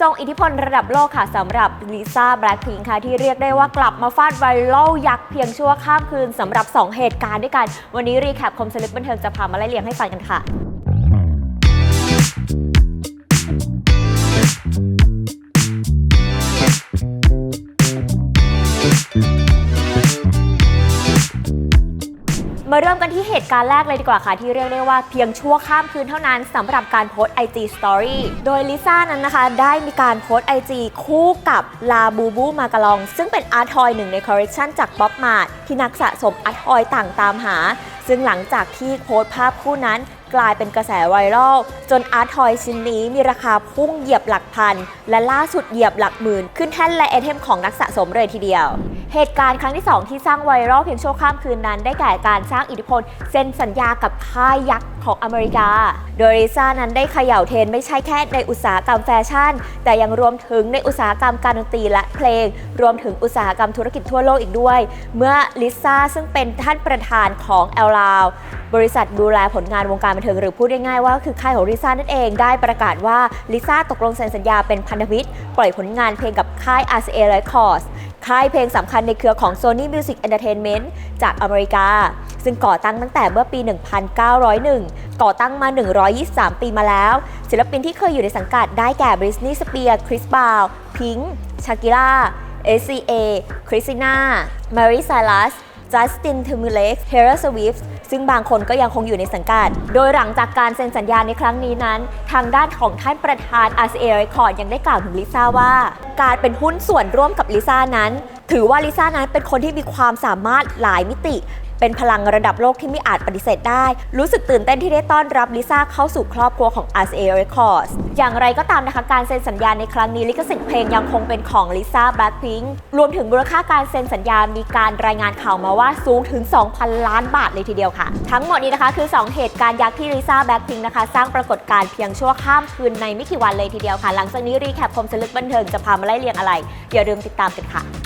ทรงอิทธิพลระดับโลกค่ะสำหรับลิซ่าแบล็คพิงค่ะที่เรียกได้ว่ากลับมาฟาดไวรัลยักษ์เพียงชั่วข้ามคืนสำหรับ 2 เหตุการณ์ด้วยกัน วันนี้รีแคปคมสลิปบันเทิงจะพามาไล่เลียงให้ฟังกันค่ะ มาเริ่มกันที่เหตุการณ์แรกเลยดีกว่าค่ะ ที่เรียกได้ว่าเพียงชั่วข้ามคืนเท่านั้นสำหรับการโพสต์ IG Story โดยลิซ่านั้นนะคะ ได้มีการโพสต์ IG คู่กับลาบูบูมากาลอง ซึ่งเป็นอาร์ทอยหนึ่งในคอลเลกชันจากบ๊อบมาร์ที่นักสะสมอาร์ทอยต่างตามหา ซึ่งหลังจากที่โพสต์ภาพคู่นั้นกลายเป็นกระแสไวรัลจนอาร์ทอยชิ้นนี้มีราคาพุ่งเหยียบหลักพัน และล่าสุดเหยียบหลักหมื่น ขึ้นแท่นและไอเทมของนักสะสมเลยทีเดียว เหตุการณ์ครั้งที่ 2 ที่สร้างไวรัลเพียงชั่วข้ามคืนนั้น ได้แก่การสร้างอิทธิพลเซ็นสัญญากับค่ายยักษ์ของอเมริกา โดยลิซ่านั้นได้เขย่าเทรนไม่ใช่แค่ในอุตสาหกรรมแฟชั่น แต่ยังรวมถึงในอุตสาหกรรมการดนตรีและเพลง รวมถึงอุตสาหกรรมธุรกิจทั่วโลกอีกด้วย เมื่อลิซ่าซึ่งเป็นท่านประธานของแอลลาวบริษัทดูแลผลงานวงการบันเทิงหรือพูดง่ายๆว่าคือค่ายของลิซ่านั่นเองได้ประกาศว่าลิซ่าตกลงเซ็นสัญญาเป็นพันธมิตรปล่อยผลงานเพลงกับค่าย RCA Records ค่ายเพลงสำคัญในเครือของ Sony Music Entertainment จากอเมริกา ซึ่งก่อตั้งตั้งแต่เมื่อปี 1901 ก่อตั้งมา 123 ปีมาแล้ว ศิลปินที่เคยอยู่ในสังกัดได้แก่บริสนีย์สเปียร์คริสบาวพิงค์ชากิล่า ACA คริสติน่ามารีไซลัสจัสตินทิมูเล็กเฮร์สวิฟ ซึ่งบางคนก็ยังคงอยู่ในสังกัด โดยหลังจากการเซ็นสัญญาในครั้งนี้นั้น ทางด้านของท่านประธาน RCA Record ยังได้กล่าวถึงลิซ่าว่า การเป็นหุ้นส่วนร่วมกับลิซ่านั้น ถือว่าลิซ่านั้นเป็นคนที่มีความสามารถหลายมิติ เป็นพลังระดับโลกที่ไม่อาจปฏิเสธได้ รู้สึกตื่นเต้นที่ได้ต้อนรับลิซ่าเข้าสู่ครอบครัวของ RCA Records อย่างไรก็ตามนะคะ การเซ็นสัญญาในครั้งนี้ลิขสิทธิ์เพลงยังคงเป็นของลิซ่าแบล็คพิงค์รวมถึงมูลค่าการเซ็นสัญญา มีการรายงานข่าวมาว่าสูงถึง 2,000 ล้านบาทเลยทีเดียวค่ะ ทั้งหมดนี้นะคะคือ 2 เหตุการณ์ยักษ์ที่ลิซ่าแบล็คพิงค์นะคะสร้างปรากฏการณ์เพียงชั่วข้ามคืนในไม่กี่วันเลยทีเดียวค่ะ หลังจากนี้รีแคปคมสลึกบันเทิงจะพามาไล่เรียงอะไรอย่าลืมติดตามกันค่ะ